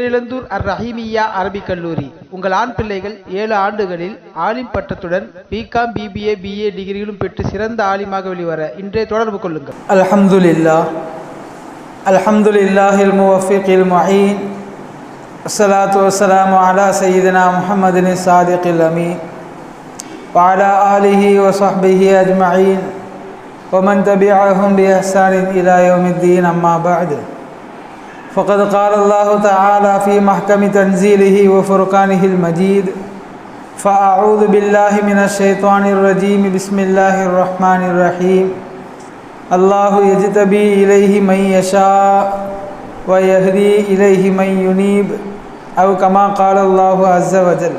பேரிழந்தூர் அர் ரஹீமியா அரபிக் கல்லூரி உங்கள் ஆண் பிள்ளைகள் ஏழு ஆண்டுகளில் ஆலிம் பட்டத்துடன் பிகாம் பிபிஏ பிஏ டிகிரிகளும் பெற்று சிறந்த ஆலிமாக வெளிவர இன்றே தொடர்பு கொள்ளுங்கள் الحمد لله الحمد لله الموفق المعين الصلاة والسلام على سيدنا محمد الصادق الأمين وعلى آله وصحبه أجمعين ومن تبعهم بإحسان إلى يوم الدين أما بعد فقد قال الله تعالى في محكم تنزيله وفرقانه المجيد فأعوذ بالله من الشيطان الرجيم بسم الله الرحمن الرحيم. الله يجتبي إليه من يشاء ويهدي إليه من ينيب أو كما قال الله عز وجل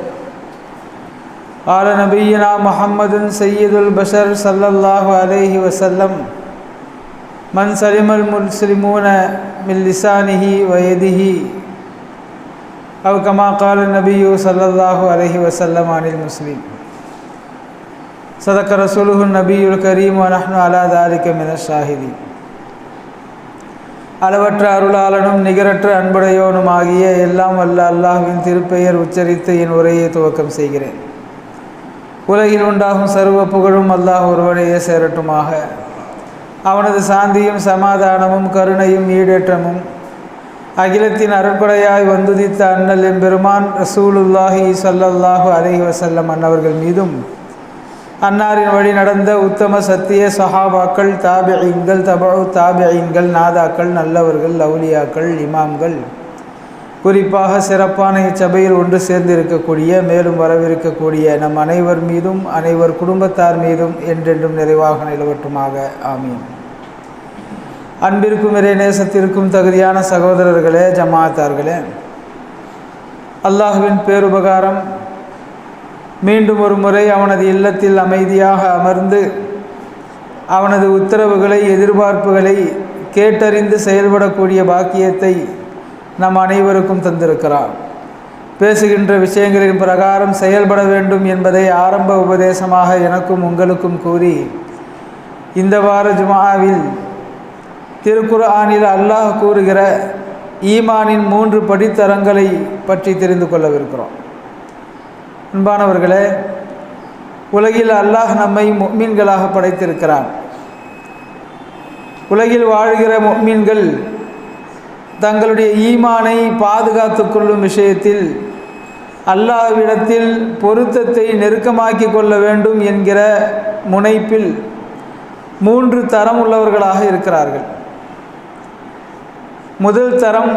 قال نبينا محمد سيد البشر صلى الله عليه وسلم من سلم المسلمون من لسانه ويده أو كما قال النبي صلى الله عليه وسلم عن المسلم صدق رسوله النبي الكريم ونحن على ذلك من الشاهدين அளவற்ற அருளாளனும் நிகரற்ற அன்புடையோனும் ஆகிய எல்லாம் வல்ல அல்லாஹ்வின் திருப்பெயர் உச்சரித்து என் உரையை துவக்கம் செய்கிறேன் உலகில் உண்டாகும் சர்வ புகழும் அல்லாஹ் ஒருவனையே சேரட்டுமாக அவனது சாந்தியும் சமாதானமும் கருணையும் ஈடேற்றமும். அகிலத்தின் அருட்கொடையாய் வந்துதித்த அண்ணல் எம்பெருமான் ரசூலுல்லாஹி சல்லல்லாஹு அலஹி வசல்லம் அன்னவர்கள் மீதும் அன்னாரின் வழி நடந்த உத்தம சத்திய சஹாபாக்கள் தாபியங்கள் தபு தாபியங்கள் நாதாக்கள் நல்லவர்கள் லவுலியாக்கள் இமாம்கள் குறிப்பாக சிறப்பான இச்சபையில் ஒன்று சேர்ந்து இருக்கக்கூடிய மேலும் வரவிருக்கக்கூடிய நம் அனைவர் மீதும் அனைவர் குடும்பத்தார் மீதும் என்றென்றும் நிறைவாக நிலவட்டுமாக. ஆமீன். அன்பிற்கும் இறை நேசத்திற்கும் தகுதியான சகோதரர்களே ஜமாத்தார்களே அல்லாஹுவின் பேருபகாரம் மீண்டும் ஒரு முறை அவனது இல்லத்தில் அமைதியாக அமர்ந்து அவனது உத்தரவுகளை எதிர்பார்ப்புகளை கேட்டறிந்து செயல்படக்கூடிய பாக்கியத்தை நம் அனைவருக்கும் தந்திருக்கிறார். பேசுகின்ற விஷயங்களின் பிரகாரம் செயல்பட வேண்டும் என்பதை ஆரம்ப உபதேசமாக எனக்கும் உங்களுக்கும் கூறி இந்த வார ஜுமாவில் திருக்குர்ஆனில் அல்லாஹ் கூறுகிற ஈமானின் மூன்று படித்தரங்களை பற்றி தெரிந்து கொள்ளவிருக்கிறோம். அன்பானவர்களே உலகில் அல்லாஹ் நம்மை மீன்களாக படைத்திருக்கிறான். உலகில் வாழ்கிற மீன்கள் தங்களுடைய ஈமானை பாதுகாத்து கொள்ளும் விஷயத்தில் அல்லாஹ்விடத்தில் பொருத்தத்தை நெருக்கமாக்கி கொள்ள வேண்டும் என்கிற முனைப்பில் மூன்று தரம் உள்ளவர்களாக இருக்கிறார்கள். முதல் தரம்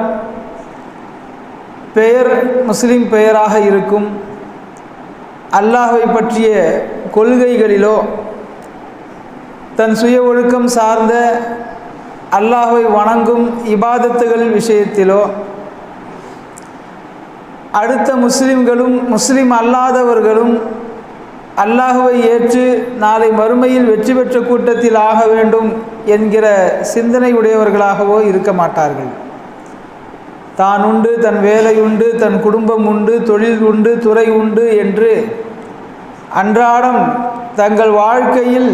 பெயர் முஸ்லிம் பெயராக இருக்கும். அல்லாஹை பற்றிய கொள்கைகளிலோ தன் சுய ஒழுக்கம் சார்ந்த அல்லாஹை வணங்கும் இபாதத்துகள் விஷயத்திலோ அடுத்த முஸ்லிம்களும் முஸ்லிம் அல்லாதவர்களும் அல்லாஹுவை ஏற்று நாளை மறுமையில் வெற்றி பெற்ற கூட்டத்தில் ஆக வேண்டும் என்கிற சிந்தனை உடையவர்களாகவோ இருக்க மாட்டார்கள். தான் உண்டு தன் வேலை உண்டு தன் குடும்பம் உண்டு தொழில் உண்டு துறை உண்டு என்று அன்றாடம் தங்கள் வாழ்க்கையில்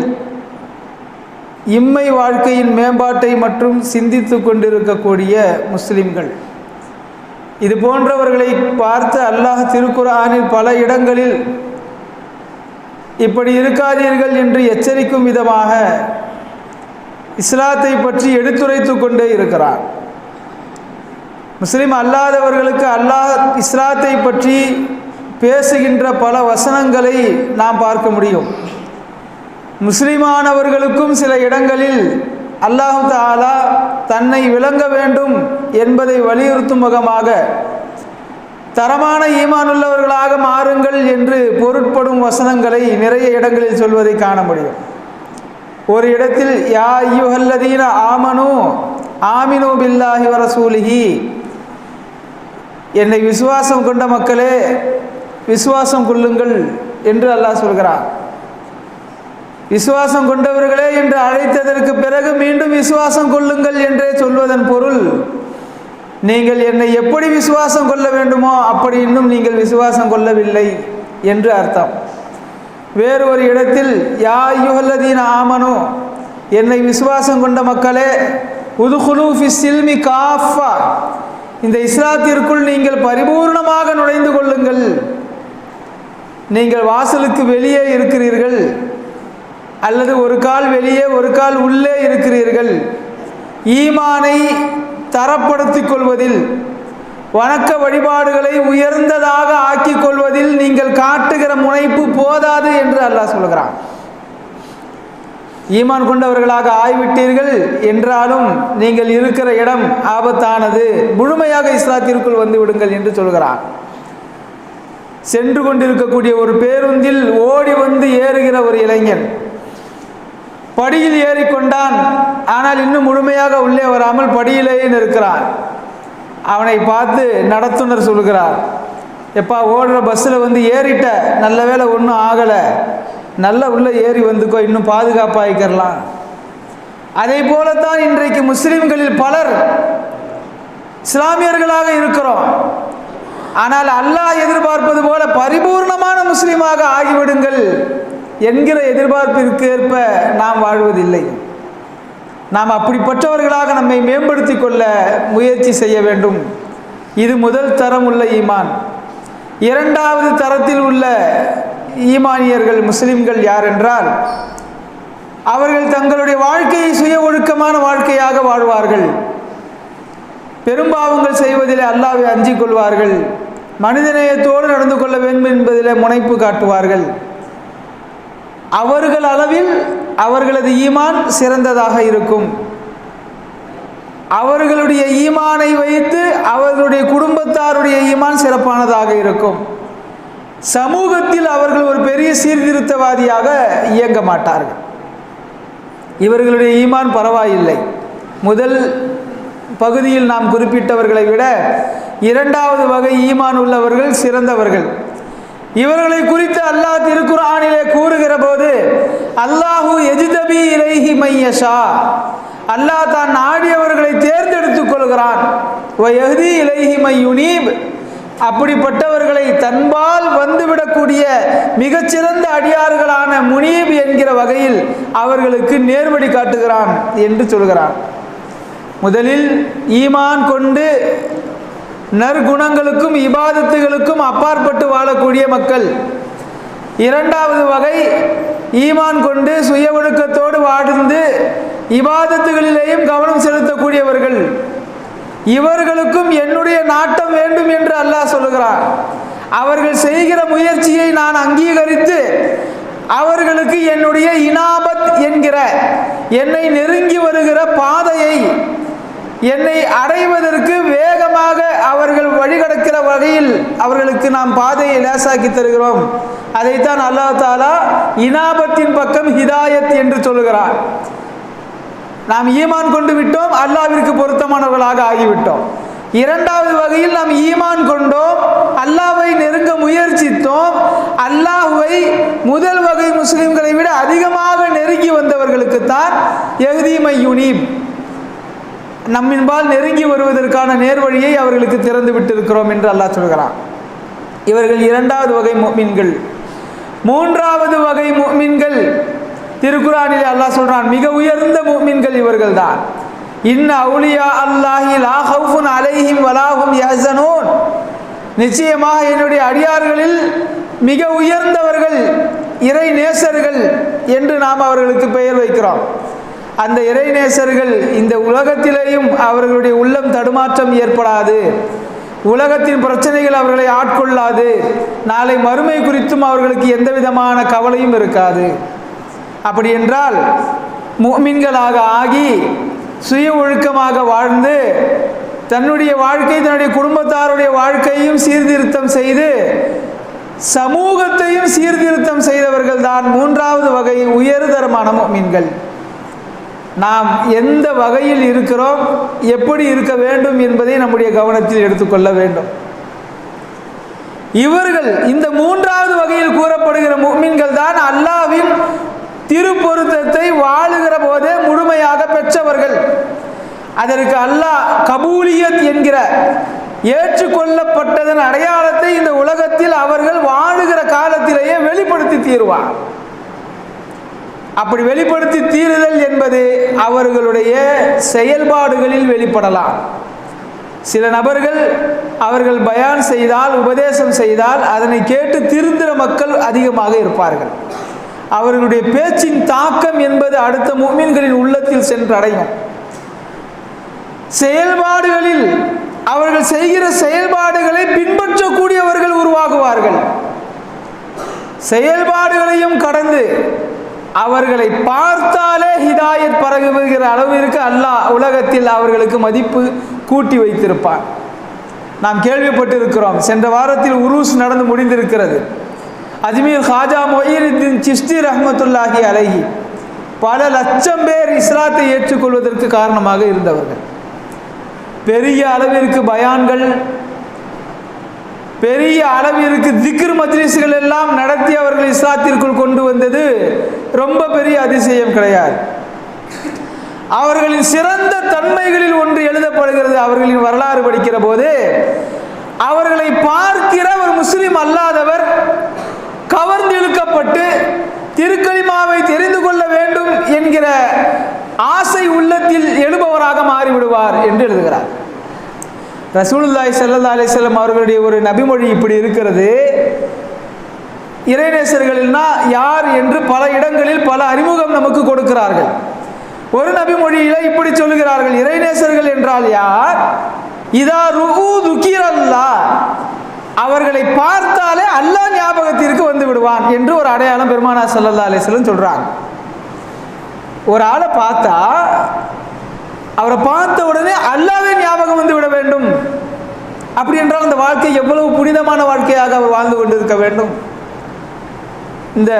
இம்மை வாழ்க்கையின் மேம்பாட்டை மற்றும் சிந்தித்து கொண்டிருக்கக்கூடிய முஸ்லிம்கள். இது போன்றவர்களை பார்த்து அல்லாஹ் திருக்குரானில் பல இடங்களில் இப்படி இருக்காதீர்கள் என்று எச்சரிக்கும் விதமாக இஸ்லாத்தை பற்றி எடுத்துரைத்து கொண்டே இருக்கிறார். முஸ்லிம் அல்லாதவர்களுக்கு அல்லாஹ் இஸ்லாத்தை பற்றி பேசுகின்ற பல வசனங்களை நாம் பார்க்க முடியும். முஸ்லிமானவர்களுக்கும் சில இடங்களில் அல்லாஹு தாலா தன்னை விளங்க வேண்டும் என்பதை வலியுறுத்தும் முகமாக தரமான ஈமானுள்ளவர்களாக மாறுங்கள் என்று பொருட்படும் வசனங்களை நிறைய இடங்களில் சொல்வதை காண முடியும். ஒரு இடத்தில் யா யுஹல்லதீன ஆமனு ஆமினு பில்லாஹி வரசூலிஹி என்னை விசுவாசம் கொண்ட மக்களே விசுவாசம் கொள்ளுங்கள் என்று அல்லாஹ் சொல்கிறான். விசுவாசம் கொண்டவர்களே என்று அழைத்ததற்கு பிறகு மீண்டும் விசுவாசம் கொள்ளுங்கள் என்றே சொல்வதன் பொருள் நீங்கள் என்னை எப்படி விசுவாசம் கொள்ள வேண்டுமோ அப்படி இன்னும் நீங்கள் விசுவாசம் கொள்ளவில்லை என்று அர்த்தம். வேறு ஒரு இடத்தில் யா யுகல்லதீன ஆமனோ என்னை விசுவாசம் கொண்ட மக்களே உதுகுலூஃபி சில்மி காஃபா இந்த இஸ்லாத்திற்குள் நீங்கள் பரிபூர்ணமாக நுழைந்து கொள்ளுங்கள். நீங்கள் வாசலுக்கு வெளியே இருக்கிறீர்கள் அல்லது ஒரு கால் வெளியே ஒரு கால் உள்ளே இருக்கிறீர்கள். ஈமானை தரப்படுத்திக் கொள்வதில் வணக்க வழிபாடுகளை உயர்ந்ததாக ஆக்கிக் கொள்வதில் நீங்கள் காட்டுகிற முனைப்பு போதாது என்று அல்லாஹ் சொல்கிறான். ஈமான் கொண்டவர்களாக ஆய்விட்டீர்கள் என்றாலும் நீங்கள் இருக்கிற இடம் ஆபத்தானது. முழுமையாக இஸ்லாத்திற்குள் வந்து விடுங்கள் என்று சொல்கிறான். சென்று கொண்டிருக்கக்கூடிய ஒரு பேருந்தில் ஓடி வந்து ஏறுகிற ஒரு இளைஞன். படியில் ஏறிக்கொண்டான். ஆனால் இன்னும் முழுமையாக உள்ளே வராமல் படியிலேயே நிற்கிறான். அவனை பார்த்து நடத்துனர் சொல்கிறார் எப்பா ஓடுற பஸ்ஸில் வந்து ஏறிட்ட. நல்ல வேளை ஒன்றும் ஆகலை. நல்ல உள்ளே ஏறி வந்துக்கோ இன்னும் பாதுகாப்பாகிக்கிறலாம் அதே போலத்தான் இன்றைக்கு முஸ்லிம்களில் பலர் இஸ்லாமியர்களாக இருக்கிறோம். ஆனால் அல்லாஹ் எதிர்பார்ப்பது போல பரிபூர்ணமான முஸ்லீமாக ஆகிவிடுங்கள். என்கிற எதிர்பார்ப்பிற்கு ஏற்ப நாம் வாழ்வதில்லை. நாம் அப்படிப்பட்டவர்களாக நம்மை மேம்படுத்தி கொள்ள முயற்சி செய்ய வேண்டும். இது முதல் தரம் உள்ள ஈமான். இரண்டாவது தரத்தில் உள்ள ஈமானியர்கள் முஸ்லிம்கள் யார் என்றால் அவர்கள் தங்களுடைய வாழ்க்கையை சுய ஒழுக்கமான வாழ்க்கையாக வாழ்வார்கள். பெரும்பாவங்கள் செய்வதிலே அல்லாவை அஞ்சிக் கொள்வார்கள். மனிதநேயத்தோடு நடந்து கொள்ள வேண்டும் என்பதிலே முனைப்பு காட்டுவார்கள். அவர்கள் அளவில் அவர்களது ஈமான் சிறந்ததாக இருக்கும். அவர்களுடைய ஈமானை வைத்து அவர்களுடைய குடும்பத்தாருடைய ஈமான் சிறப்பானதாக இருக்கும். சமூகத்தில் அவர்கள் ஒரு பெரிய சீர்திருத்தவாதியாக இயங்க மாட்டார்கள். இவர்களுடைய ஈமான் பரவாயில்லை. முதல் பகுதியில் நாம் குறிப்பிட்டவர்களை விட இரண்டாவது வகை ஈமான் உள்ளவர்கள் சிறந்தவர்கள். இவர்களை குறித்து அல்லாஹ் திருக்குறானிலே கூறுகிற போது அல்லாஹு எஜிதபி இலைஹி மையஷா. அல்லாஹ் தான் நாடியவர்களை தேர்ந்தெடுத்துக் கொள்கிறான். எஹ்தி இலைஹி மையுனீப் அப்படிப்பட்டவர்களை தன்பால் வந்துவிடக்கூடிய மிகச்சிறந்த அடியார்களான முனீப் என்கிற வகையில் அவர்களுக்கு நேர்வழி காட்டுகிறான் என்று சொல்கிறான். முதலில் ஈமான் கொண்டு நற்குணங்களுக்கும் இபாதத்துகளுக்கும் அப்பாற்பட்டு வாழக்கூடிய மக்கள். இரண்டாவது வகை ஈமான் கொண்டு சுய ஒழுக்கத்தோடு வாழ்ந்து இபாதத்துகளிலேயும் கவனம் செலுத்தக்கூடியவர்கள். இவர்களுக்கும் என்னுடைய நாட்டம் வேண்டும் என்று அல்லாஹ் சொல்லுகிறார். அவர்கள் செய்கிற முயற்சியை நான் அங்கீகரித்து அவர்களுக்கு என்னுடைய இனாபத் என்கிற என்னை நெருங்கி வருகிற பாதையை என்னை அடைவதற்கு வேகமாக அவர்கள் வழிகடக்கிற வகையில் அவர்களுக்கு நாம் பாதையை லேசாக்கி தருகிறோம். அதைத்தான் அல்லாஹ் தாலா இனாபத்தின் பக்கம் ஹிதாயத் என்று சொல்லுகிறார். நாம் ஈமான் கொண்டு விட்டோம் அல்லாவிற்கு பொருத்தமானவர்களாக ஆகிவிட்டோம். இரண்டாவது வகையில் நாம் ஈமான் கொண்டோம் அல்லாவை நெருங்க முயற்சித்தோம் அல்லாஹுவை முதல் வகை முஸ்லிம்களை விட அதிகமாக நெருங்கி வந்தவர்களுக்குத்தான் எகுதி யுனீப் நம்மின்பால் நெருங்கி வருவதற்கான நேர்வழியை அவர்களுக்கு திறந்து விட்டிருக்கிறோம் என்று அல்லாஹ் சொல்கிறான். இவர்கள் இரண்டாவது வகை மீன்கள் மூன்றாவது வகை மீன்கள் திருக்குறானிலே அல்லாஹ் சொல்றான் மிக உயர்ந்த மீன்கள் இவர்கள் தான் இன்ன அவுலியா அல்லாஹி லா ஹவுஃபுன் அலைஹிம் வலாஹும் யஹ்சனூன். நிச்சயமாக என்னுடைய அடியார்களில் மிக உயர்ந்தவர்கள் இறை நேசர்கள் என்று நாம் அவர்களுக்கு பெயர் வைக்கிறோம். அந்த இறைநேசர்கள் இந்த உலகத்திலேயும் அவர்களுடைய உள்ளம் தடுமாற்றம் ஏற்படாது. உலகத்தின் பிரச்சனைகள் அவர்களை ஆட்கொள்ளாது. நாளை மறுமை குறித்தும் அவர்களுக்கு எந்த விதமான கவலையும் இருக்காது. அப்படி என்றால் மீன்களாக ஆகி சுய ஒழுக்கமாக வாழ்ந்து தன்னுடைய வாழ்க்கை தன்னுடைய குடும்பத்தாருடைய வாழ்க்கையும் சீர்திருத்தம் செய்து சமூகத்தையும் சீர்திருத்தம் செய்தவர்கள் தான் மூன்றாவது வகை உயர்தரமான மீன்கள் நாம் எந்த வகையில் இருக்கிறோம் எப்படி இருக்க வேண்டும் என்பதை நம்முடைய கவனத்தில் எடுத்துக்கொள்ள வேண்டும். இவர்கள் இந்த மூன்றாவது வகையில் கூறப்படுகிற முஃமின்கள் தான் அல்லாவின் திருப்பொருத்தத்தை வாழுகிற போதே முழுமையாக பெற்றவர்கள். அதற்கு அல்லாஹ் கபூலியத் என்கிற ஏற்றுக்கொள்ளப்பட்டதன் அடையாளத்தை இந்த உலகத்தில் அவர்கள் வாழுகிற காலத்திலேயே வெளிப்படுத்தி தீருவார். அப்படி வெளிப்படுத்தி தீருதல் என்பது அவர்களுடைய செயல்பாடுகளில் வெளிப்படலாம். சில நபர்கள் அவர்கள் பயான் செய்தால் உபதேசம் செய்தால் அதனை கேட்டு திருந்துற மக்கள் அதிகமாக இருப்பார்கள். அவர்களுடைய பேச்சின் தாக்கம் என்பது அடுத்த மூமின்களின் உள்ளத்தில் சென்றடையும். செயல்பாடுகளில் அவர்கள் செய்கிற செயல்பாடுகளை பின்பற்றக்கூடியவர்கள் உருவாகுவார்கள். செயல்பாடுகளையும் கடந்து அவர்களை பார்த்தாலே ஹிதாயத் பரகுகிற அளவிற்கு அல்லாஹ் உலகத்தில் அவர்களுக்கு மதிப்பு கூட்டி வைத்திருப்பான். நாம் கேள்விப்பட்டிருக்கிறோம் சென்ற வாரத்தில் உருஸ் நடந்து முடிந்திருக்கிறது. அஜ்மீர் ஹாஜா மொஹீனுத்தின் சிஸ்தி ரஹமத்துல்லாஹி அலஹி பல லட்சம் பேர் இஸ்லாத்தை ஏற்றுக்கொள்வதற்கு காரணமாக இருந்தவர்கள். பெரிய அளவிற்கு பயான்கள் பெரிய அளவிற்கு திக்ர் மஜ்லிஸ்கள் எல்லாம் நடத்தி அவர்கள் இஸ்லாத்திற்குள் கொண்டு வந்தது ரொம்ப பெரிய அதிசயம் கிடையாது. அவர்களின் சிறந்த தன்மைகளில் ஒன்று எழுதப்படுகிறது. அவர்களின் வரலாறு படிக்கிற போது அவர்களை பார்க்கிற ஒரு முஸ்லிம் அல்லாதவர் கவர்ந்து இழுக்கப்பட்டு திருக்கலிமாவை தெரிந்து கொள்ள வேண்டும் என்கிற ஆசை உள்ளத்தில் எழுபவராக மாறிவிடுவார் என்று எழுதுகிறார். ரசூலுல்லாய் சல்லா அலிஸ்லாம் அவர்களுடைய ஒரு நபிமொழி இப்படி இருக்கிறது. இறைநேசர்கள்னா யார் என்று பல இடங்களில் பல அறிமுகம் நமக்கு கொடுக்கிறார்கள். ஒரு நபிமொழியில இப்படி சொல்லுகிறார்கள் இறைநேசர்கள் என்றால் யார்? இதா ருஹூ துக்கிரல்லா அவர்களை பார்த்தாலே அல்லாஹ் ஞாபகத்திற்கு வந்து விடுவான் என்று ஒரு அடையாளம் பெருமானா சல்லல்லா அலிஸ்லம் சொல்றாங்க. ஒரு ஆளை பார்த்தா அவரை பார்த்த உடனே அல்லாவே ஞாபகம் வந்து விட வேண்டும். அப்படி என்றால் அந்த வாழ்க்கை எவ்வளவு புனிதமான வாழ்க்கையாக அவர் வாழ்ந்து கொண்டிருக்க வேண்டும்? இந்த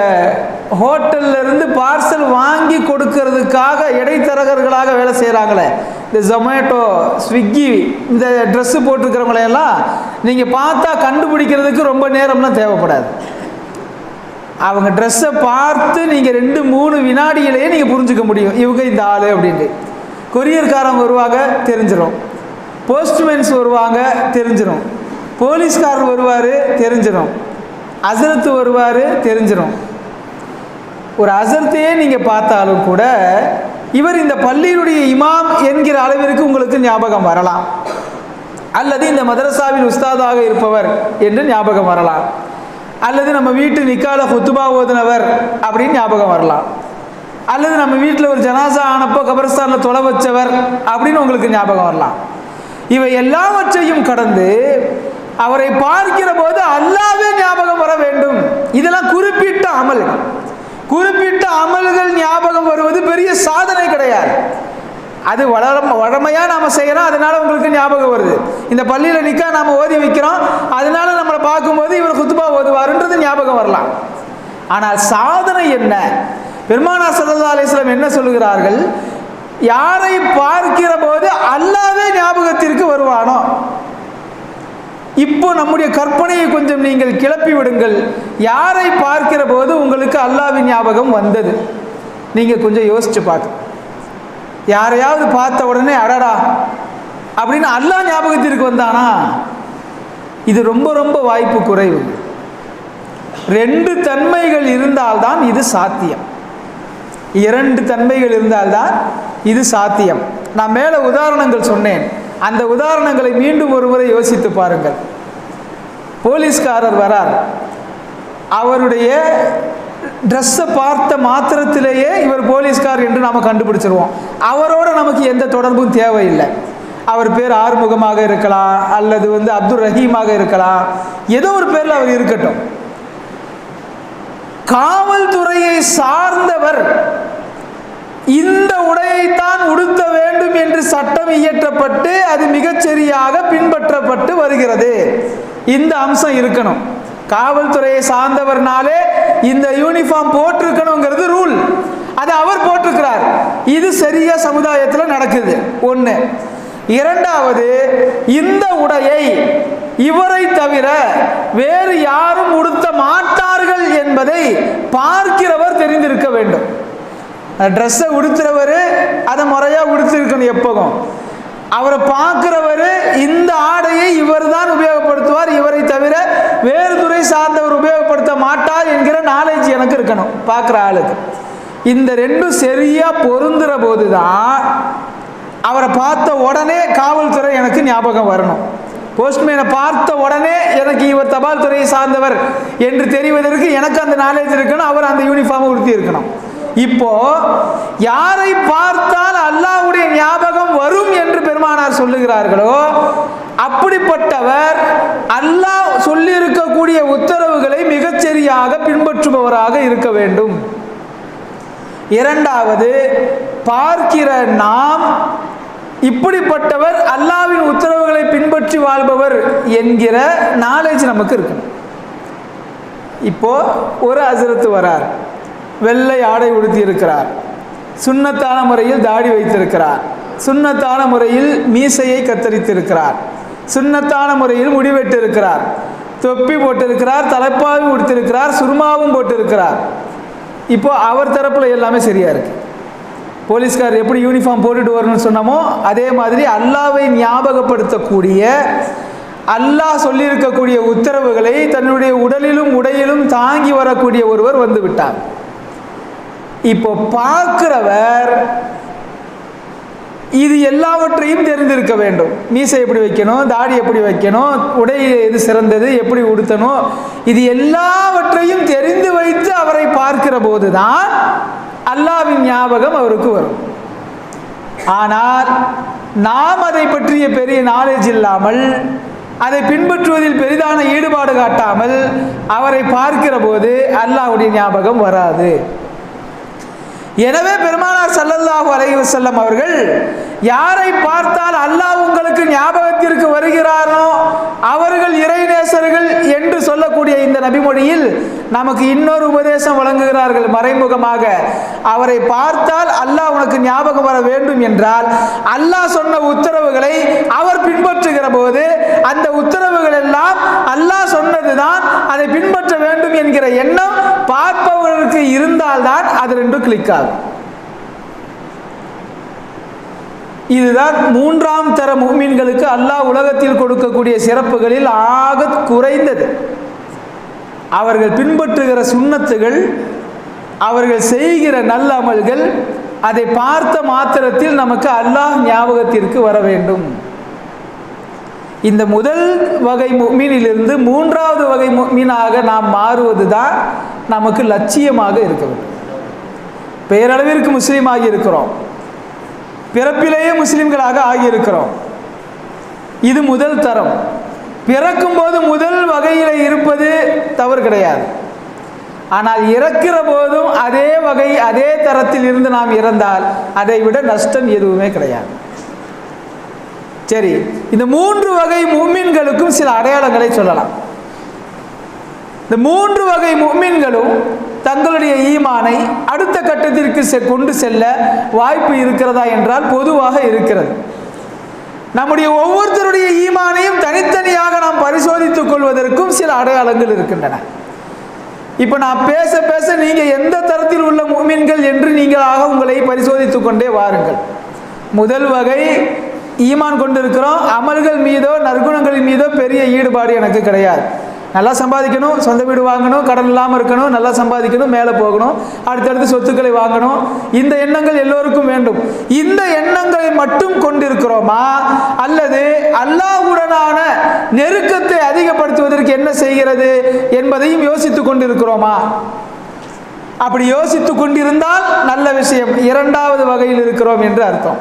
ஹோட்டல்ல இருந்து பார்சல் வாங்கி கொடுக்கறதுக்காக இடைத்தரகர்களாக வேலை செய்கிறாங்களே இந்த ஜொமேட்டோ ஸ்விக்கி இந்த ட்ரெஸ்ஸு போட்டிருக்கிறவங்களையெல்லாம் நீங்கள் பார்த்தா கண்டுபிடிக்கிறதுக்கு ரொம்ப நேரம்லாம் தேவைப்படாது. அவங்க ட்ரெஸ்ஸை பார்த்து நீங்கள் ரெண்டு மூணு வினாடியிலேயே நீங்கள் புரிஞ்சுக்க முடியும். இவங்க இந்த ஆள் அப்படின்ட்டு. கொரியர்காரங்க வருவாங்க தெரிஞ்சிடும் போஸ்ட்மேன்ஸ் வருவாங்க தெரிஞ்சிடும் போலீஸ்காரர் வருவார் தெரிஞ்சிடும் அசரத்து வருவார் தெரிஞ்சிடும் ஒரு அசரத்தையே நீங்கள் பார்த்தாலும் கூட இவர் இந்த பள்ளியினுடைய இமாம் என்கிற அளவிற்கு உங்களுக்கு ஞாபகம் வரலாம். அல்லது இந்த மதரசாவில் உஸ்தாதாக இருப்பவர் என்று ஞாபகம் வரலாம். அல்லது நம்ம வீட்டு நிக்கால ஹுத்துபா ஓதுனவர் அப்படின்னு ஞாபகம் வரலாம். அல்லது நம்ம வீட்டில் ஒரு ஜனாசா ஆனப்போ கபரஸ்தானில் தொலை வச்சவர் அப்படின்னு உங்களுக்கு ஞாபகம் வரலாம். இவை எல்லாவற்றையும் கடந்து அவரை பார்க்கிற போது அல்லாவே ஞாபகம் வர வேண்டும். இதெல்லாம் குறிப்பிட்ட அமல். குறிப்பிட்ட அமல்கள் ஞாபகம் வருவது பெரிய சாதனை கிடையாது. அது வளர வழமையாக நாம் செய்கிறோம் அதனால உங்களுக்கு ஞாபகம் வருது. இந்த பள்ளியில் நிற்க நாம் ஓதி வைக்கிறோம் அதனால நம்மளை பார்க்கும்போது இவர் குத்துபா ஓதுவாருன்றது ஞாபகம் வரலாம். ஆனால் சாதனை என்ன? பெருமானா சல்லா அலிஸ்லாம் என்ன சொல்லுகிறார்கள்? யாரை பார்க்கிற போது அல்லாவே ஞாபகத்திற்கு வருவானோ? இப்போ நம்முடைய கற்பனையை கொஞ்சம் நீங்கள் கிளப்பி விடுங்கள். யாரை பார்க்கிற போது உங்களுக்கு அல்லாவின் ஞாபகம் வந்தது? நீங்கள் கொஞ்சம் யோசிச்சு பார்க்க யாரையாவது பார்த்த உடனே அடடா அப்படின்னு அல்லாஹ் ஞாபகத்திற்கு வந்தானா? இது ரொம்ப ரொம்ப வாய்ப்பு குறைவு. ரெண்டு தன்மைகள் இருந்தால்தான் இது சாத்தியம். இரண்டு தன்மைகள் இருந்தால்தான் இது சாத்தியம். நான் மேலே உதாரணங்கள் சொன்னேன். அந்த உதாரணங்களை மீண்டும் ஒரு முறை யோசித்து பாருங்கள். போலீஸ்காரர் வரார். அவருடைய ட்ரெஸ்ஸை பார்த்த மாத்திரத்திலேயே இவர் போலீஸ்கார் என்று நாம் கண்டுபிடிச்சிருவோம். அவரோட நமக்கு எந்த தொடர்பும் தேவையில்லை. அவர் பேர் ஆறுமுகமாக இருக்கலாம் அல்லது வந்து அப்துல் ரஹீமாக இருக்கலாம். ஏதோ ஒரு பேரில் அவர் இருக்கட்டும். காவல்துறையை சார்ந்தவர் இந்த உடையைத்தான் உடுத்த வேண்டும் என்று சட்டம் இயற்றப்பட்டு அது மிகச்சரியாக பின்பற்றப்பட்டு வருகிறது. இந்த அம்சம் இருக்கணும். காவல்துறையை சார்ந்தவர்னாலே இந்த யூனிஃபார்ம் போட்டிருக்கணுங்கிறது ரூல். அது அவர் போட்டிருக்கிறார். இது சரியா சமுதாயத்தில் நடக்குது. ஒன்று இரண்டாவது இந்த உடையை இவரை தவிர வேறு யாரும் உடுத்த மாட்டார் என்பதை பார்க்கிறவர் தெரிந்திருக்க வேண்டும். ட்ரெஸ்ஸை உடுத்துறவர் அதை முறையாக உடுத்திருக்கணும் எப்போதும். அவரை பார்க்குறவர் இந்த ஆடையை இவர் தான் உபயோகப்படுத்துவார். இவரை தவிர வேறு துறை சார்ந்தவர் உபயோகப்படுத்த மாட்டார் என்கிற நாலேஜ் எனக்கு இருக்கணும் பார்க்குற ஆளுக்கு. இந்த ரெண்டும் சரியாக பொருந்துற போது தான் அவரை பார்த்த உடனே காவல்துறை எனக்கு ஞாபகம் வரணும். போஸ்ட்மேனை பார்த்த உடனே எனக்கு இவர் தபால் துறையை சார்ந்தவர் என்று தெரிவதற்கு எனக்கு அந்த நாலேஜ் இருக்கணும் அவர் அந்த யூனிஃபார்மை உடுத்தி இருக்கணும் இப்போ யாரை பார்த்தால் அல்லாஹ்வுடைய ஞாபகம் வரும் என்று பெருமானார் சொல்லுகிறார்களோ அப்படிப்பட்டவர் அல்லாஹ் சொல்லி இருக்கக்கூடிய உத்தரவுகளை மிகச்சரியாக பின்பற்றுபவராக இருக்க வேண்டும். இரண்டாவது பார்க்கிற நாம் இப்படிப்பட்டவர் அல்லாவின் உத்தரவுகளை பின்பற்றி வாழ்பவர் என்கிற நாலேஜ் நமக்கு இருக்கும் இப்போ ஒரு அசரத்து வரார். வெள்ளை ஆடை உடுத்தி இருக்கிறார். சுண்ணத்தான முறையில் தாடி வைத்திருக்கிறார். சுண்ணத்தான முறையில் மீசையை கத்தரித்திருக்கிறார். சுண்ணத்தான முறையில் முடிவெட்டிருக்கிறார் தொப்பி போட்டிருக்கிறார் தலைப்பாவும் உடுத்திருக்கிறார் சுருமாவும் போட்டிருக்கிறார். இப்போ அவர் தரப்பில் எல்லாமே சரியா இருக்கு. போலீஸ்கார் எப்படி யூனிஃபார்ம் போட்டுட்டு வரணும்னு சொன்னமோ அதே மாதிரி அல்லாவை ஞாபகப்படுத்தக்கூடிய அல்லாஹ் சொல்லியிருக்கக்கூடிய உத்தரவுகளை தன்னுடைய உடலிலும் உடையிலும் தாங்கி வரக்கூடிய ஒருவர் வந்து விட்டார். இப்போ பார்க்கிறவர் இது எல்லாவற்றையும் தெரிந்திருக்க வேண்டும். மீசை எப்படி வைக்கணும் தாடி எப்படி வைக்கணும் உடை எது சிறந்தது எப்படி உடுத்தணும் இது எல்லாவற்றையும் தெரிந்து வைத்து அவரை பார்க்கிற போதுதான் அல்லாவின் ஞாபகம் அவருக்கு வரும். ஆனால் நாம் அதை பற்றிய பெரிய நாலேஜ் இல்லாமல் அதை பின்பற்றுவதில் பெரிதான ஈடுபாடு காட்டாமல் அவரை பார்க்கிற போது அல்லாஹ்வுடைய ஞாபகம் வராது. எனவே பெருமானார் சல்லல்லாஹு அலைஹி வஸல்லம் அவர்கள் யாரை பார்த்தால் அல்லாஹ் உங்களுக்கு ஞாபகத்திற்கு வருகிறாரோ அவர்கள் இறைநேசர்கள் என்று சொல்லக்கூடிய இந்த நபிமொழியில் நமக்கு இன்னொரு உபதேசம் வழங்குகிறார்கள். மறைமுகமாக அவரை பார்த்தால் அல்லாஹ் உனக்கு ஞாபகம் வர வேண்டும் என்றால் அல்லாஹ் சொன்ன உத்தரவுகளை அவர் பின்பற்றுகிற போது அந்த உத்தரவுகள் எல்லாம் அல்லாஹ் சொன்னதுதான் அதை பின்பற்ற வேண்டும் என்கிற எண்ணம் பார்ப்பவர்களுக்கு இருந்தால்தான் அது ரெண்டும் கிளிக்காது ஆகும் இதுதான் மூன்றாம் தர முஃமின்களுக்கு அல்லாஹ் உலகத்தில் கொடுக்கக்கூடிய சிறப்புகளில் ஆக குறைந்தது. அவர்கள் பின்பற்றுகிற சுண்ணத்துகள் அவர்கள் செய்கிற நல்ல அமல்கள் அதை பார்த்த மாத்திரத்தில் நமக்கு அல்லாஹ் ஞாபகத்திற்கு வர வேண்டும். இந்த முதல் வகை மீனிலிருந்து மூன்றாவது வகை மீனாக நாம் மாறுவது தான் நமக்கு லட்சியமாக இருக்க வேண்டும். பெயரளவிற்கு முஸ்லீம் ஆகியிருக்கிறோம். பிறப்பிலேயே முஸ்லீம்களாக ஆகியிருக்கிறோம். இது முதல் தரம். பிறக்கும்போது முதல் வகையில் இருப்பது தவறு கிடையாது. ஆனால் இறக்கிற போதும் அதே வகை அதே தரத்தில் இருந்து நாம் இறந்தால் அதை விட நஷ்டம் எதுவுமே கிடையாது. சரி இந்த மூன்று வகை மும்மின்களுக்கும் சில அடையாளங்களை சொல்லலாம். இந்த மூன்று வகை மும்மின்களும் தங்களுடைய ஈமானை அடுத்த கட்டத்திற்கு செ- கொண்டு செல்ல வாய்ப்பு இருக்கிறதா என்றால் பொதுவாக இருக்கிறது. நம்முடைய ஒவ்வொருத்தருடைய ஈமானையும் தனித்தனியாக நாம் பரிசோதித்துக் கொள்வதற்கும் சில அடையாளங்கள் இருக்கின்றன. இப்போ நான் பேச பேச நீங்க எந்த தரத்தில் உள்ள மூமின்கள் என்று நீங்களாக உங்களை பரிசோதித்துக் கொண்டே வாருங்கள். முதல் வகை ஈமான் கொண்டிருக்கிறோம். அமல்கள் மீதோ நற்குணங்களின் மீதோ பெரிய ஈடுபாடு எனக்கு கிடையாது. நல்லா சம்பாதிக்கணும் சொந்த வீடு வாங்கணும் கடன் இல்லாமல் இருக்கணும் நல்லா சம்பாதிக்கணும் மேலே போகணும் அடுத்தடுத்து சொத்துக்களை வாங்கணும். இந்த எண்ணங்கள் எல்லோருக்கும் வேண்டும். இந்த எண்ணங்களை மட்டும் கொண்டிருக்கிறோமா? அல்லது அல்லாஹுடனான நெருக்கத்தை அதிகப்படுத்துவதற்கு என்ன செய்கிறது என்பதையும் யோசித்துக் கொண்டிருக்கிறோமா? அப்படி யோசித்துக் கொண்டிருந்தால் நல்ல விஷயம். இரண்டாவது வகையில் இருக்கிறோம் என்று அர்த்தம்.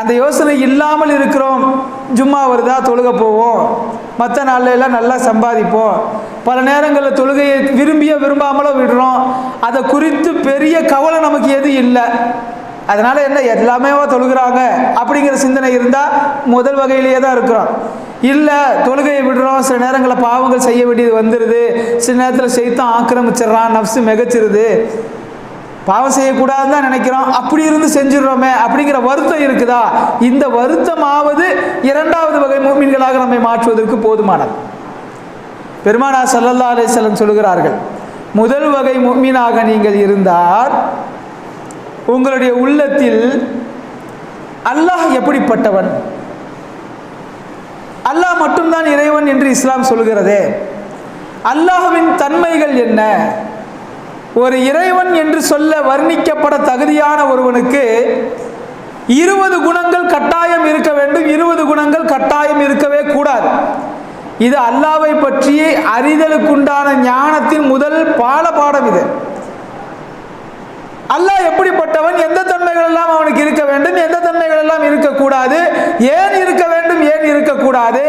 அந்த யோசனை இல்லாமல் இருக்கிறோம். ஜும்மா வருதா? தொழுக போவோம். மற்ற நாள்ல நல்லா சம்பாதிப்போம். பல நேரங்களில் தொழுகையை விரும்பியோ விரும்பாமலோ விடுறோம். அதை குறித்து பெரிய கவலை நமக்கு எதுவும் இல்லை. அதனால என்ன? எல்லாமே தொழுகிறாங்க. அப்படிங்கிற சிந்தனை இருந்தால் முதல் வகையிலேயே தான் இருக்கிறோம். இல்லை தொழுகையை விடுறோம். சில நேரங்களில் பாவங்கள் செய்ய வேண்டியது வந்துடுது சில நேரத்தில் செய்தான் ஆக்கிரமிச்சிடுறான். நஃப்ஸு மிகச்சிருது. பாவம் செய்யக்கூடாதுன்னு தான் நினைக்கிறோம். அப்படி இருந்து செஞ்சிடுறோமே அப்படிங்கிற வருத்தம் இருக்குதா? இந்த வருத்தமாவது இரண்டாவது வகை மூமின்களாக நம்மை மாற்றுவதற்கு போதுமானது. பெருமானா சல்லல்லா அலிசல்லம் சொல்கிறார்கள் முதல் வகை மீனாக நீங்கள் இருந்தால் உங்களுடைய உள்ளத்தில் அல்லாஹ் எப்படிப்பட்டவன்? அல்லாஹ் மட்டும்தான் இறைவன் என்று இஸ்லாம் சொல்கிறதே அல்லாஹ்வின் தன்மைகள் என்ன? ஒரு இறைவன் என்று சொல்ல வர்ணிக்கப்பட தகுதியான ஒருவனுக்கு இருபது குணங்கள் கட்டாயம் இருக்க வேண்டும். இருபது குணங்கள் கட்டாயம் இருக்கவே கூடாது. இது அல்லாவை பற்றி அறிதலுக்குண்டான ஞானத்தின் முதல் பால பாடம் இது. அல்லாஹ் எப்படிப்பட்டவன்? எந்த தன்மைகள் எல்லாம் அவனுக்கு இருக்க வேண்டும்? எந்த தன்மைகள் எல்லாம் இருக்கக்கூடாது? ஏன் இருக்க வேண்டும்? ஏன் இருக்கக்கூடாது.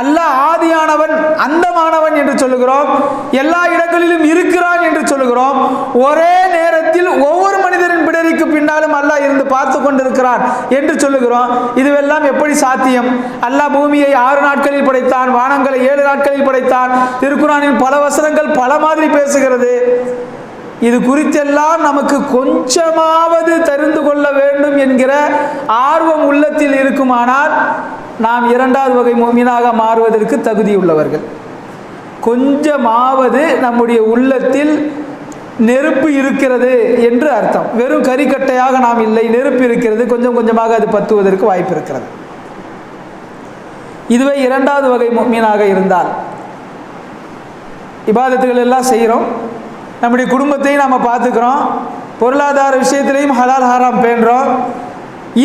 அல்லாஹ் ஆதியானவன் அந்தமானவன் என்று சொல்லுகிறோம். எல்லா இடங்களிலும் இருக்கிறான் என்று சொல்லுகிறோம். ஒரே நேரத்தில் ஒவ்வொரு மனிதரின் பிடரிக்கு பின்னாலும் அல்லாஹ் இருந்து பார்த்து கொண்டிருக்கிறான் என்று சொல்லுகிறோம். இதுவெல்லாம் எப்படி சாத்தியம்? அல்லாஹ் பூமியை ஆறு நாட்களில் படைத்தான் வானங்களை ஏழு நாட்களில் படைத்தான். திருக்குறானின் பல வசனங்கள் பல மாதிரி பேசுகிறது. இது குறித்தெல்லாம் நமக்கு கொஞ்சமாவது தெரிந்து கொள்ள வேண்டும் என்கிற ஆர்வம் உள்ளத்தில் இருக்குமானால் நாம் இரண்டாவது வகை மோமினாக மாறுவதற்கு தகுதியுள்ளவர்கள். கொஞ்சமாவது நம்முடைய உள்ளத்தில் நெருப்பு இருக்கிறது என்று அர்த்தம். வெறும் கறிக்கட்டையாக நாம் இல்லை நெருப்பு இருக்கிறது கொஞ்சம் கொஞ்சமாக அது பத்துவதற்கு வாய்ப்பு இருக்கிறது. இதுவே இரண்டாவது வகை மீனாக இருந்தால் இபாதத்துகள் எல்லாம் செய்கிறோம். நம்முடைய குடும்பத்தையும் நாம் பார்த்துக்கிறோம். பொருளாதார விஷயத்திலையும் ஹலால் ஹாராம் பேணுறோம்.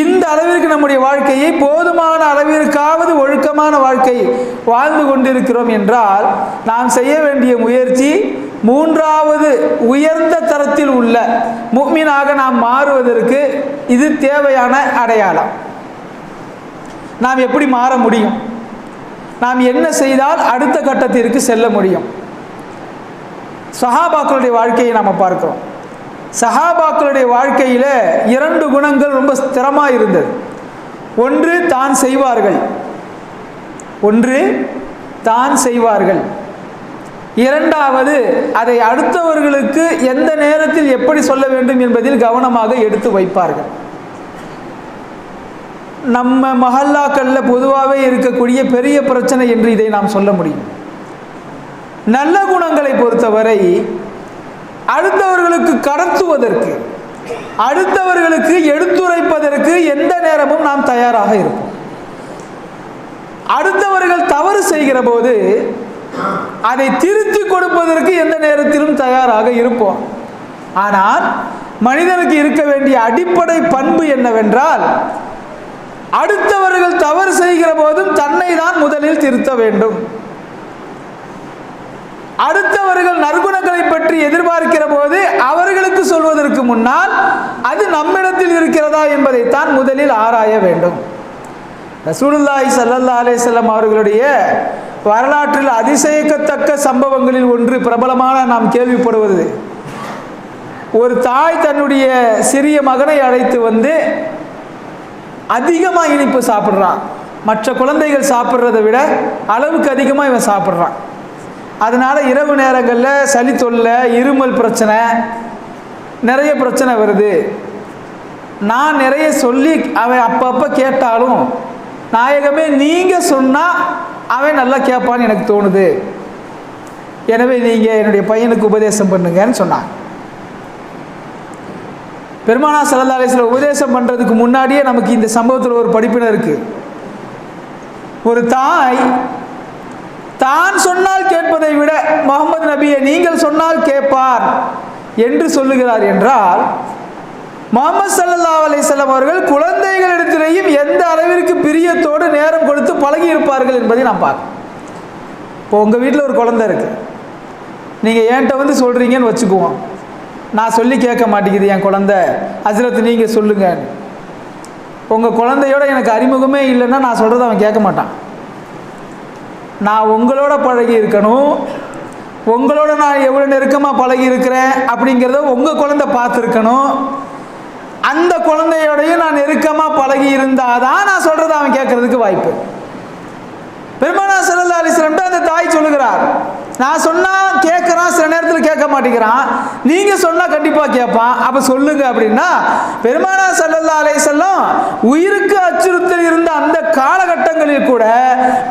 இந்த அளவிற்கு நம்முடைய வாழ்க்கையை போதுமான அளவிற்காவது ஒழுக்கமான வாழ்க்கை வாழ்ந்து கொண்டிருக்கிறோம் என்றால் நாம் செய்ய வேண்டிய முயற்சி மூன்றாவது உயர்ந்த தரத்தில் உள்ள முக்மீனாக நாம் மாறுவதற்கு இது தேவையான அடையாளம். நாம் எப்படி மாற முடியும்? நாம் என்ன செய்தால் அடுத்த கட்டத்திற்கு செல்ல முடியும்? சஹாபாக்களுடைய வாழ்க்கையை நாம் பார்க்கிறோம். சஹாபாக்களுடைய வாழ்க்கையில் இரண்டு குணங்கள் ரொம்ப ஸ்திரமாக இருந்தது. ஒன்று தான் செய்வார்கள். ஒன்று தான் செய்வார்கள். இரண்டாவது அதை அடுத்தவர்களுக்கு எந்த நேரத்தில் எப்படி சொல்ல வேண்டும் என்பதில் கவனமாக எடுத்து வைப்பார்கள். நம்ம மஹல்லாக்களில் பொதுவாகவே இருக்கக்கூடிய பெரிய பிரச்சனை என்று இதை நாம் சொல்ல முடியும். நல்ல குணங்களை பொறுத்தவரை அடுத்தவர்களுக்கு கடத்துவதற்கு அடுத்தவர்களுக்கு எடுத்துரைப்பதற்கு எந்த நேரமும் நாம் தயாராக இருப்போம். அடுத்தவர்கள் தவறு செய்கிற போது அதை திருத்தி கொடுப்பதற்கு எந்த நேரத்திலும் தயாராக இருப்போம். ஆனால் மனிதனுக்கு இருக்க வேண்டிய அடிப்படை பண்பு என்னவென்றால் அடுத்தவர்கள் தவறு செய்கிற போதும் தன்னை தான் முதலில் திருத்த வேண்டும். அடுத்தவர்கள் நற்குணங்களை பற்றி எதிர்பார்க்கிற போது அவர்களுக்கு சொல்வதற்கு முன்னால் அது நம்மிடத்தில் இருக்கிறதா என்பதைத்தான் முதலில் ஆராய வேண்டும். ரசூலுல்லாஹி சல்லல்லா அலேசல்லம் அவர்களுடைய வரலாற்றில் அதிசயிக்கத்தக்க சம்பவங்களில் ஒன்று பிரபலமான நாம் கேள்விப்படுவது. ஒரு தாய் தன்னுடைய சிறிய மகனை அழைத்து வந்து அதிகமாக இனிப்பு சாப்பிட்றான் மற்ற குழந்தைகள் சாப்பிட்றதை விட அளவுக்கு அதிகமாக இவன் சாப்பிட்றான். அதனால் இரவு நேரங்களில் சளி தொல்லை இருமல் பிரச்சனை நிறைய பிரச்சனை வருது. நான் நிறைய சொல்லி அவன் அப்பப்போ கேட்டாலும் நாயகமே நீங்கள் சொன்னால் அவன் நல்லா கேட்பான்னு எனக்கு தோணுது. எனவே நீங்கள் என்னுடைய பையனுக்கு உபதேசம் பண்ணுங்கன்னு சொன்னான் பெருமானா சல்லா அலிஸ்ல உபதேசம் பண்ணுறதுக்கு முன்னாடியே நமக்கு இந்த சம்பவத்தில் ஒரு படிப்பினை இருக்குது ஒரு தாய் தான் சொன்னால் கேட்பதை விட முகமது நபியை நீங்கள் சொன்னால் கேட்பார் என்று சொல்லுகிறார் என்றால் முகமது சல்லா அலிசல்லாம் அவர்கள் குழந்தைகளிடத்திலேயும் எந்த அளவிற்கு பிரியத்தோடு நேரம் கொடுத்து பழகி இருப்பார்கள் என்பதை நான் பார்க்கணும். இப்போ உங்கள் வீட்டில் ஒரு குழந்தை இருக்கு. நீங்கள் என்கிட்ட வந்து சொல்கிறீங்கன்னு வச்சுக்குவோம். நான் சொல்லி கேட்க மாட்டேங்குது என் குழந்தை ஹசரத் நீங்கள் சொல்லுங்க உங்கள் குழந்தையோட எனக்கு அறிமுகமே இல்லைன்னா நான் சொல்கிறத அவன் கேட்க மாட்டான். நான் உங்களோட பழகி இருக்கணும். உங்களோட நான் எவ்வளோ நெருக்கமாக பழகி இருக்கிறேன் அப்படிங்கிறத உங்கள் குழந்தை பார்த்துருக்கணும். அந்த குழந்தையோடையும் நான் நெருக்கமாக பழகி இருந்தால் தான் நான் சொல்கிறத அவன் கேட்கறதுக்கு வாய்ப்பு. பெருமானா சல்லா அலிஸ்லம்ட்டு அந்த தாய் சொல்லுகிறார். நான் சொன்னால் கேட்குறான் சில நேரத்தில் கேட்க மாட்டேங்கிறான். நீங்கள் சொன்னால் கண்டிப்பாக கேட்பான். அப்போ சொல்லுங்க அப்படின்னா பெருமானா சல்லல்லா அலேசல்லாம் உயிருக்கு அச்சுறுத்தல் இருந்த அந்த காலகட்டங்களில் கூட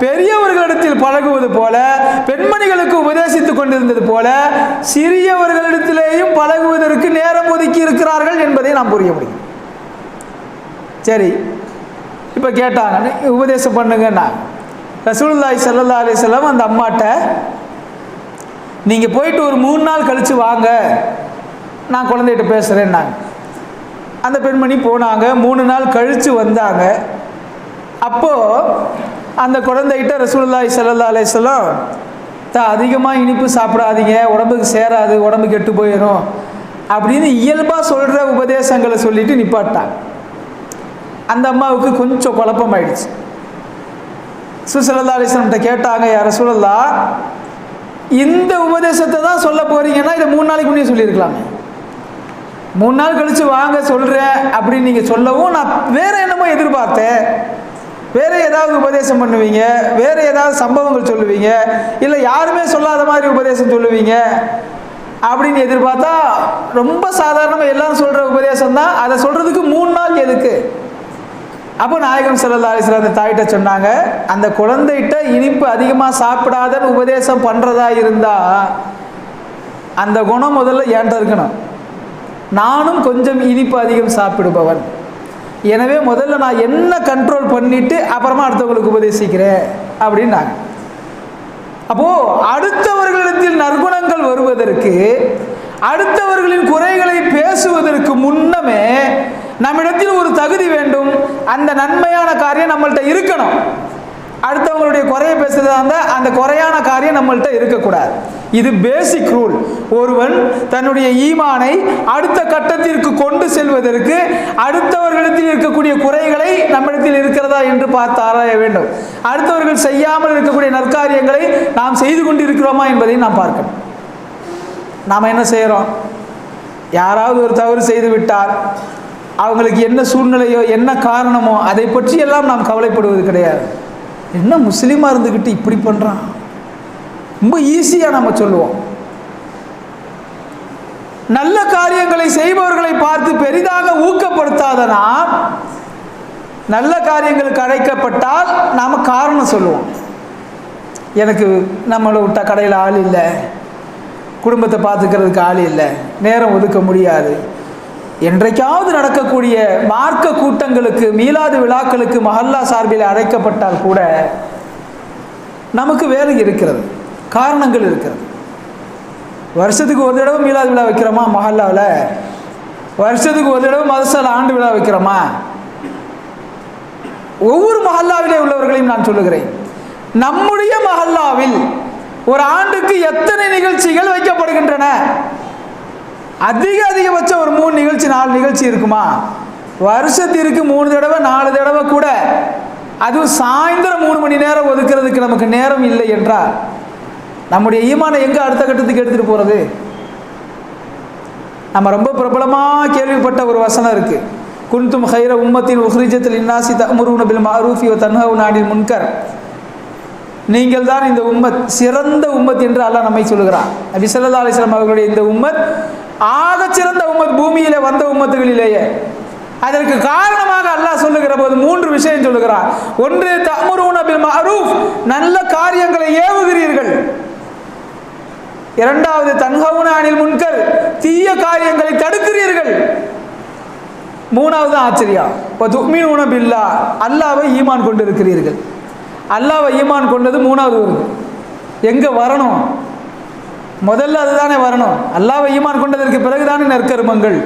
பெரியவர்களிடத்தில் பழகுவது போல பெண்மணிகளுக்கு உபதேசித்து கொண்டிருந்தது போல சிறியவர்களிடத்திலேயும் பழகுவதற்கு நேரம் ஒதுக்கி இருக்கிறார்கள் என்பதை நாம் புரிய முடியும். சரி. இப்போ கேட்டாங்க உபதேசம் பண்ணுங்கன்னா ரசூலுல்லாய் சல்லா அலிஸ்லாம் அந்த அம்மாட்ட நீங்கள் போயிட்டு ஒரு மூணு நாள் கழித்து வாங்க. நான் குழந்தைகிட்ட பேசுகிறேன்னாங்க அந்த பெண்மணி போனாங்க. மூணு நாள் கழித்து வந்தாங்க. அப்போது அந்த குழந்தைகிட்ட ரசூலுல்லாஹி சல்லா அலி செல்லம் தான் அதிகமாக இனிப்பு சாப்பிடாதீங்க. உடம்புக்கு சேராது. உடம்பு கெட்டு போயிடும் அப்படின்னு இயல்பாக சொல்கிற உபதேசங்களை சொல்லிட்டு நிப்பாட்டாங்க. அந்த அம்மாவுக்கு கொஞ்சம் குழப்பம் ஆயிடுச்சு அலிஸ்லம்கிட்ட கேட்டாங்க யார சூழல்லா இந்த உபதேசத்தை தான் சொல்ல போறீங்கன்னா இதை மூணு நாளைக்கு முன்னே சொல்லியிருக்கலாமே. மூணு நாள் கழித்து வாங்க சொல்கிறேன் அப்படின்னு நீங்கள் சொல்லவும் நான் வேற என்னமோ எதிர்பார்த்தேன். வேற ஏதாவது உபதேசம் பண்ணுவீங்க வேற ஏதாவது சம்பவங்கள் சொல்லுவீங்க இல்லை யாருமே சொல்லாத மாதிரி உபதேசம் சொல்லுவீங்க அப்படின்னு எதிர்பார்த்தா ரொம்ப சாதாரணமாக எல்லாரும் சொல்கிற உபதேசம் தான். அதை சொல்கிறதுக்கு மூணு நாள் எதுக்கு? அப்போ நாயகம் ஸல்லல்லாஹு அலைஹி அந்த தாயிட்ட சொன்னாங்க அந்த குழந்தைகிட்ட இனிப்பு அதிகமாக சாப்பிடாதன்னு உபதேசம் பண்ணுறதா இருந்தால் அந்த குணம் முதல்ல ஏன்ட்ட இருக்கணும். நானும் கொஞ்சம் இனிப்பு அதிகம் சாப்பிடுபவன். எனவே முதல்ல நான் என்ன கண்ட்ரோல் பண்ணிட்டு அப்புறமா அடுத்தவங்களுக்கு உபதேசிக்கிறேன் அப்படின்னாங்க. அப்போ அடுத்தவர்களிடத்தில் நற்குணங்கள் வருவதற்கு அடுத்தவர்களின் குறைகளை பேசுவதற்கு முன்னமே நம்மிடத்தில் ஒரு தகுதி வேண்டும். அந்த நன்மையான காரியம் நம்மள்கிட்ட இருக்கணும். அடுத்தவங்களுடைய குறையை பேசுறதா இருந்தால் அந்த குறையான காரியம் நம்மள்கிட்ட இருக்கக்கூடாது. இது பேசிக் ரூல் ஒருவன் தன்னுடைய ஈமானை அடுத்த கட்டத்திற்கு கொண்டு செல்வதற்கு அடுத்தவர்களிடத்தில் இருக்கக்கூடிய குறைகளை நம்மிடத்தில் இருக்கிறதா என்று பார்த்து ஆராய வேண்டும். அடுத்தவர்கள் செய்யாமல் இருக்கக்கூடிய நற்காரியங்களை நாம் செய்து கொண்டு இருக்கிறோமா என்பதையும் நாம் பார்க்கணும். நாம் என்ன செய்கிறோம் யாராவது ஒரு தவறு செய்து விட்டார் அவங்களுக்கு என்ன சூழ்நிலையோ என்ன காரணமோ அதை பற்றி எல்லாம் நாம் கவலைப்படுவது கிடையாது. என்ன முஸ்லீமாக இருந்துக்கிட்டு இப்படி பண்ணுறான் ரொம்ப ஈஸியாக நம்ம சொல்லுவோம். நல்ல காரியங்களை செய்பவர்களை பார்த்து பெரிதாக ஊக்கப்படுத்தாதனா நல்ல காரியங்களுக்கு அழைக்கப்பட்டால் நாம் காரணம் சொல்லுவோம். எனக்கு நம்மளை விட்ட கடையில் ஆள் இல்லை. குடும்பத்தை பார்த்துக்கிறதுக்கு ஆள் இல்லை. நேரம் ஒதுக்க முடியாது. என்றைக்காவது நடக்கக்கூடிய மார்க்க கூட்டங்களுக்கு மீலாது விழாக்களுக்கு மஹல்லா சார்பில் அழைக்கப்பட்டால் கூட நமக்கு வேலை இருக்கிறது காரணங்கள் இருக்கிறது. வருஷத்துக்கு ஒரு தடவை மீளாது விழா வைக்கிறோமா மஹல்லாவில்? வருஷத்துக்கு ஒரு தடவை மதசால ஆண்டு விழா வைக்கிறோமா? ஒவ்வொரு மஹல்லாவிலே உள்ளவர்களையும் நான் சொல்லுகிறேன். நம்முடைய மஹல்லாவில் ஒரு ஆண்டுக்கு எத்தனை நிகழ்ச்சிகள் வைக்கப்படுகின்றன? அதிக அதிகபட்சம் ஒரு மூணு நிகழ்ச்சி நாலு நிகழ்ச்சி இருக்குமா? வருஷத்திற்கு மூணு தடவை நாலு தடவை கூட. அதுவும் சாயந்தரம் மூணு மணி நேரம் ஒதுக்கிறதுக்கு நமக்கு நேரம் இல்லை என்றால் நம்முடைய ஈமானை எங்கே அடுத்த கட்டத்துக்கு எடுத்துகிட்டு போகிறது நம்ம ரொம்ப பிரபலமாக கேள்விப்பட்ட ஒரு வசனம் இருக்குது குன்தும் ஹைர உம்மத்தின் உஹ்ரிஜத்தில் இன்னாசி தமுருன பில் மாரூஃபி தன்ஹவு நாடின் முன்கர். நீங்கள் தான் இந்த உம்மத் சிறந்த உம்மத் என்று அல்லாஹ் நம்மை சொல்லுகிறான். நபி ஸல்லல்லாஹு அவர்களுடைய இந்த உம்மத் ஆக சிறந்த உமத் பூமியில வந்த உமத்துகளிலேயே அதற்கு காரணமாக அல்லாஹ் சொல்லுகிற போது மூன்று விஷயம் சொல்லுகிறார். ஒன்று தமுருன பில் மஅரூஃப் நல்ல காரியங்களை ஏவுகிறீர்கள். இரண்டாவது தன்ஹவுன அணில் முன்கர். தீய காரியங்களை தடுக்கிறீர்கள். மூணாவது ஆச்சரியம். இப்போ துக்மின் உணபில்லா அல்லாவை ஈமான் கொண்டு இருக்கிறீர்கள் அல்லாவை ஈமான் கொண்டது மூணாவது வருது எங்கே வரணும்? முதல்ல அதுதானே வரணும். அல்லாவை ஈமான் கொண்டதற்கு பிறகுதானே நற்கருமங்கள்.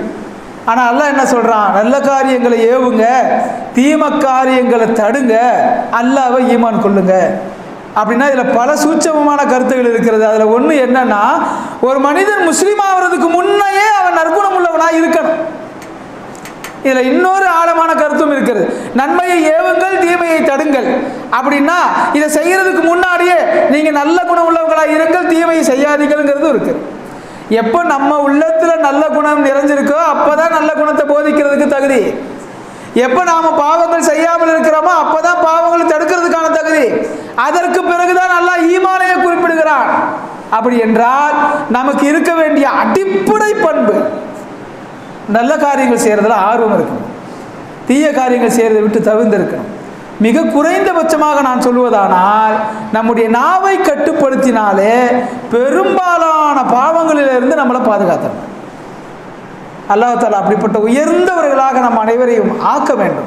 ஆனால் அல்லாஹ் என்ன சொல்கிறான் நல்ல காரியங்களை ஏவுங்க தீம காரியங்களை தடுங்க அல்லாவை ஈமான் கொள்ளுங்க. அப்படின்னா இதில் பல சூட்சமமான கருத்துகள் இருக்கிறது. அதில் ஒன்று என்னன்னா ஒரு மனிதன் முஸ்லீம் ஆகிறதுக்கு முன்னையே அவன் நற்குணம் உள்ளவனாக இருக்கணும். இதில் இன்னொரு ஆழமான கருத்தும் இருக்கிறது நன்மையை ஏவுங்கள் தீமையை தடுங்கள். அப்படின்னா இதை செய்யறதுக்கு முன்னாடியே நீங்கள் நல்ல குணம் உள்ளவங்களாக இருங்கள் தீமையை செய்யாதீங்கள்ங்கிறதும் இருக்குது எப்போ நம்ம உள்ளத்தில் நல்ல குணம் நிறைஞ்சிருக்கோ அப்போ தான் நல்ல குணத்தை போதிக்கிறதுக்கு தகுதி. எப்போ நாம் பாவங்கள் செய்யாமல் இருக்கிறோமோ அப்போ தான் பாவங்கள் தடுக்கிறதுக்கான தகுதி. அதற்கு பிறகுதான் நல்லா ஈமானையை குறிப்பிடுகிறான். அப்படி என்றால் நமக்கு இருக்க வேண்டிய அடிப்படை பண்பு நல்ல காரியங்கள் செய்கிறதுல ஆர்வம் இருக்கணும். தீய காரியங்கள் செய்கிறதை விட்டு தவிர்ந்திருக்கணும். மிக குறைந்தபட்சமாக நான் சொல்வதானால் நம்முடைய நாவை கட்டுப்படுத்தினாலே பெரும்பாலான பாவங்களிலிருந்து நம்மளை பாதுகாத்தணும் அல்லாஹால அப்படிப்பட்ட உயர்ந்தவர்களாக நம் அனைவரையும் ஆக்க வேண்டும்.